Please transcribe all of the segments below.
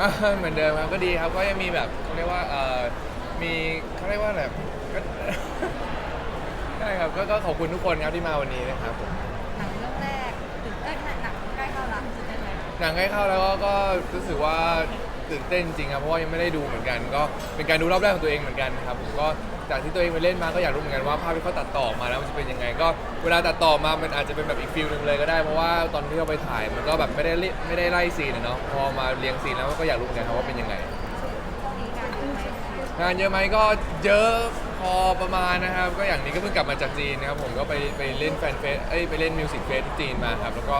อ่าเหมือนเดิมครับก็ดีครับก็ยังมีแบบเขาเรียกว่าเออมีเขาเรียกว่าอะไรก็ใช่ครับก็ก็ขอบคุณทุกคนครับที่มาวันนี้นะครับผมหนังเรื่องแรกถึงเอ้ยหนังใกล้เข้าละตื่นเต้นไหมหนังใกล้เข้าแล้วก็ก็รู้สึกว่า ตื่นเต้นจริงครับเพราะว่ายังไม่ได้ดูเหมือนกัน ก็เป็นการดูรอบแรกของตัวเองเหมือนกันครับผมก็จากที่ตัวเองไปเล่นมาก็อยากรู้เหมือนกันว่าภาพที่เขาตัดต่อมาแล้วมันจะเป็นยังไง ก็เวลาตัดต่อมามันอาจจะเป็นแบบอีกฟิลหนึ่งเลยก็ได้เพราะว่าตอนที่เราไปถ่ายมันก็แบบไม่ได้เล่ไม่ได้ไล่ซีนอะเนาะพอมาเรียงซีนแล้วก็อยากรู้เหมือนกันครับว่าเป็นยังไง งานเยอะไหมงานเยอะไหมก็เยอะพอประมาณนะครับ ก็อย่างนี้ก็เพิ่งกลับมาจากจีนนะครับ ผมก็ไปไปเล่นแฟนเฟสเอ้ยไปเล่นมิวสิกเฟสที่จีนมาครับ แล้วก็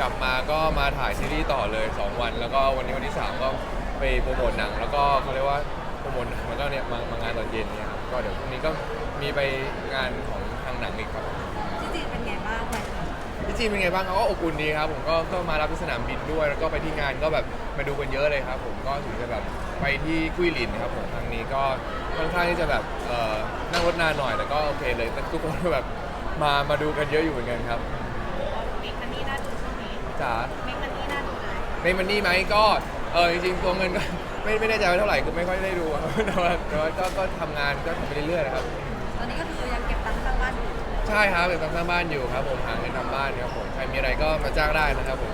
กลับมาก็มาถ่ายซีรีส์ต่อเลย 2 วัน แล้วก็วันนี้วันที่ 3 ก็ ไปโปรโมทหนัง แล้วก็เขาเรียกว่าโปรโมทหนังแล้วก็เนี่ยมามางานตอนเย็นเนี่ยครับก็เดี๋ยวพรุ่งนี้ก็มีไปงานของทางหนังอีกครับ ที่จีนเป็นไงบ้างไปถึงที่จีนเป็นไงบ้างเขาก็อบอุ่นดีครับผมก็ก็มารับที่สนามบินด้วย แล้วก็ไปที่งานก็แบบมาดูกันเยอะเลยครับ ผมก็ถึงจะแบบไปที่กุ้ยหลินครับผมครั้งนี้ก็ค่อนข้างที่จะแบบเอ่อนั่งรถนานหน่อยแต่ก็โอเคเลยแต่ทุกคนก็แบบมามาดูกันเยอะอยู่เหมือนกันครับเมกันนี่น่าดูช่วงนี้จ๋าเมกันนี่น่าดูเลยในมันนี่ไหมก็ เออจริงๆตัวเงินก็ ไม่ไม่แน่ใจว่าเท่าไหร่คือไม่ค่อยได้ดูครับแต่ว่าแต่ว่าก็ก็ทำงานก็ทำไปเรื่อยๆนะครับ ตอนนี้ก็คือยังเก็บตังค์สร้างบ้านอยู่ใช่ครับเป็นทำบ้านอยู่ครับผมหาเงินทำบ้านครับผมใครมีอะไรก็มาจ้างได้นะครับผม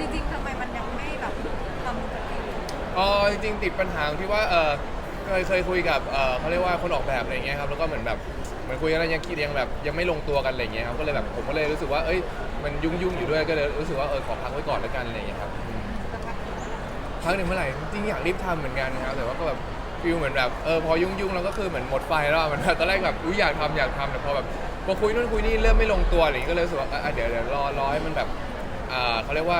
จริงๆทำไมมันยังไม่แบบทำสักทีอ๋อจริงๆติดปัญหาที่ว่าเออเคยเคยคุยกับเออเขาเรียกว่าคนออกแบบอะไรเงี้ยครับแล้วก็เหมือนแบบเหมือนคุยกันแล้วยังคิดยังแบบยังไม่ลงตัวกันอะไรเงี้ยครับก็เลยแบบผมก็เลยรู้สึกว่าเอ้ยมันยุ่งยุ่งๆอยู่ด้วยก็เลยรู้สึกว่าเออขอพักไว้ก่อนแล้วกันอะไรเงี้ยครับอืม สักพักหนึ่ง พักหนึ่งเมื่อไหร่จริงๆอยากรีบทำเหมือนกันนะครับแต่ว่าก็แบบฟิลเหมือนแบบเออพอยุ่งยุ่งๆแล้วก็คือเหมือนหมดไฟแล้วอะมันตอนแรกแบบอุ้ยอยากทำอยากทำแต่พอแบบพอคุยนู่นคุยนี่เริ่มไม่ลงตัวอะไรอย่างงี้ก็เลยรู้สึกว่าอะเดี๋ยวเดี๋ยวรอรอให้มันแบบอ่าเขาเรียกว่า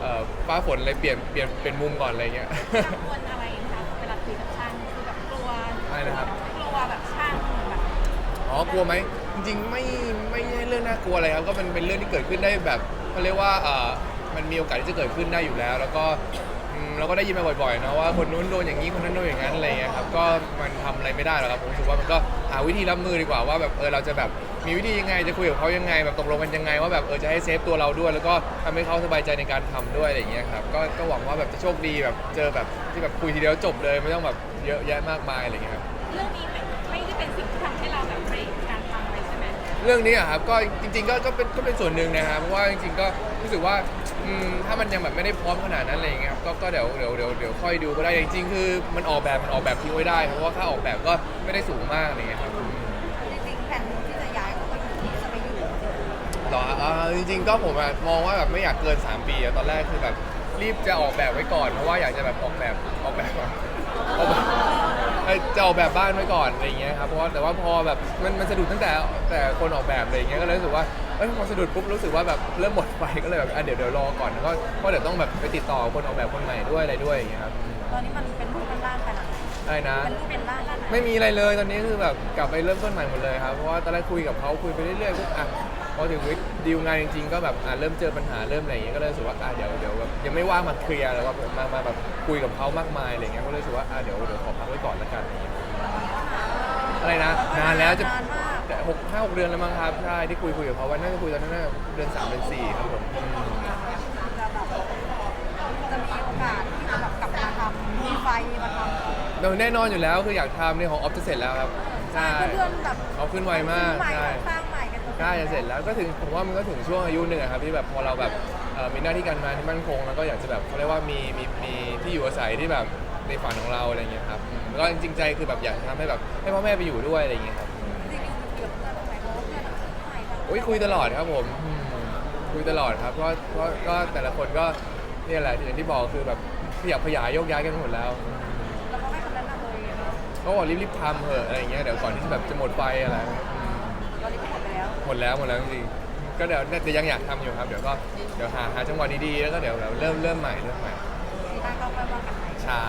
เอ่อฟ้าฝนเลยเปลี่ยนเปลี่ยนเป็นมุมก่อนอะไรเงี้ย กังวลอะไรคะเวลาคุยกับช่างคือแบบกลัวอะไรนะครับ กลัวแบบช่างแบบอ๋อกลัวไหมจริงๆไม่ไม่ใช่เรื่องน่ากลัวอะไรครับก็มันเป็นเรื่องที่เกิดขึ้นได้แบบเขาเรียกว่าเอ่อมันมีโอกาสที่จะเกิดขึ้นได้อยู่แล้ว แล้วก็ อืมเราก็ได้ยินมาบ่อยๆเนะว่าคนนู้นโดนอย่างนี้คนนั้นโดนอย่างนั้นอะไรเงี้ยครับก็มันทำอะไรไม่ได้หรอกครับผมรู้สึกว่ามันก็หาวิธีรับมือดีกว่าว่าแบบเออเราจะแบบมีวิธียังไงจะคุยกับเขายังไงแบบตกลงกันยังไงว่าแบบเออจะให้เซฟตัวเราด้วย แล้วก็ทำให้เขาสบายใจในการทำด้วยอะไรอย่างเงี้ยครับก็ก็หวังว่าแบบจะโชคดีแบบเจอแบบที่แบบคุยทีเดียวจบเลยไม่ต้องแบบเยอะแยะมากมายอะไรอย่างเงี้ยครับ เรื่องนี้ไม่ไม่ได้เป็นสิ่งที่ทำให้เราแบบไม่กา เลยใช่ไหมเรื่องนี้อะครับก็จริงๆก็ก็เป็นก็เป็นส่วนหนึ่งนะครับเพราะว่าจริงๆก็รู้สึกว่าอืมถ้ามันยังแบบไม่ได้พร้อมขนาดนั้นอะไรอย่างเงี้ยครับก็ก็เดี๋ยวเดี๋ยวเดี๋ยวเดี๋ยวค่อยดูก็ได้จริงๆคือมันออกแบบมันออกแบบทิ้งไว้ได้เพราะว่าค่าออกแบบก็ไม่ได้สูงมากอะไรเงี้ยครับ จริงๆแผนที่จะย้ายก็คือที่จะไปอยู่ต่ออ่าจริงๆก็ผมอะมองว่าแบบไม่อยากเกิน 3 ปีอะตอนแรกคือแบบรีบจะออกแบบไว้ก่อนเพราะว่าอยากจะแบบออกแบบออกแบบออกแบบ เอ้ยจะออกแบบบ้านไว้ก่อนอะไรอย่างเงี้ยครับเพราะว่าแต่ว่าพอแบบมันมันสะดุดตั้งแต่แต่คนออกแบบอะไรอย่างเงี้ยก็เลยรู้สึกว่าเอ้ยพอสะดุดปุ๊บรู้สึกว่าแบบเริ่มหมดไฟก็เลยแบบอะเดี๋ยวเดี๋ยวรอก่อนแล้วก็เพราะเดี๋ยวต้องแบบไปติดต่อคนออกแบบคนใหม่ด้วยอะไรด้วยอย่างเงี้ยครับตอนนี้มันเป็นรูปเป็นร่างขนาดไหนอะไรนะ เป็นรูปเป็นร่างขนาดไหนไม่มีอะไรเลยตอนนี้คือแบบกลับไปเริ่มต้นใหม่หมดเลยครับเพราะว่าตอนแรกคุยกับเขาคุยไปเรื่อยๆปุ๊บอะ พอถึงวิดีลงานจริงๆ ก็แบบอะเริ่มเจอปัญหาเริ่มอะไรอย่างเงี้ยก็เลยรู้สึกว่าอะเดี๋ยวเดี๋ยวแบบยังไม่ว่างมาเคลียร์แล้วก็มามาแบบคุยกับเขามากมายอะไรเงี้ยก็เลยรู้สึกว่าอะเดี๋ยวเดี๋ยวขอพักไว้ก่อนละกันอะไรเงี้ยอะไรนะนานแล้วจะนานมาก แต่หกห้าหกเดือนแล้วมั้งครับใช่ที่คุยคุยกับเขาวันนั้นก็คุยตอนนั้นน่าเดือนสามเดือนสี่ครับผมอืมจะแบบจะมีโอกาสที่จะแบบกลับมาทำมีไฟมาทำโดยแน่นอนอยู่แล้วคืออยากทำเนี่ยของออฟจะเสร็จแล้วครับใช่เพื่อนๆแบบเอาขึ้นไวมากใหม่ใช่ สร้าง ใหม่กันใกล้จะเสร็จแล้วก็ถึงผมว่ามันก็ถึงช่วงอายุหนึ่งอะครับที่แบบพอเราแบบเอ่อมีหน้าที่การงานที่มั่นคงแล้วก็อยากจะแบบเขาเรียกว่ามีมีมีที่อยู่อาศัยที่แบบในฝันของเราอะไรเงี้ยครับอืมแล้วก็จริงๆใจคือแบบอยากทำให้แบบให้พ่อแม่ไปอยู่ด้วยอะไรเงี้ยครับจริงๆคุยกับเพื่อนทำไมเพราะว่าเพื่อนใหม่ทั้งโอ้ยคุยตลอดครับผมอืมคุยตลอดครับเพราะเพราะก็แต่ละคนก็เนี่ยแหละอย่างที่บอกคือแบบขยับขยายโยกย้ายกันหมดแล้วอืมแล้วก็ให้คำแนะนำเลยเนาะก็บอกรีบๆทำเถอะอะไรเงี้ยเดี๋ยวก่อนที่จะแบบจะหมดไฟอะไรอืมตอนนี้ก็ หมดไปแล้วหมดแล้วหมดแล้วจริงๆก็เดี๋ยวแต่ยังอยากทำอยู่ครับเดี๋ยวก็เดี๋ยวหาหาจังหวะดีๆแล้วก็เดี๋ยวเราเริ่มเริ่มใหม่เริ่มใหม่ปีหน้าก็ค่อยว่ากันใหม่ ใช่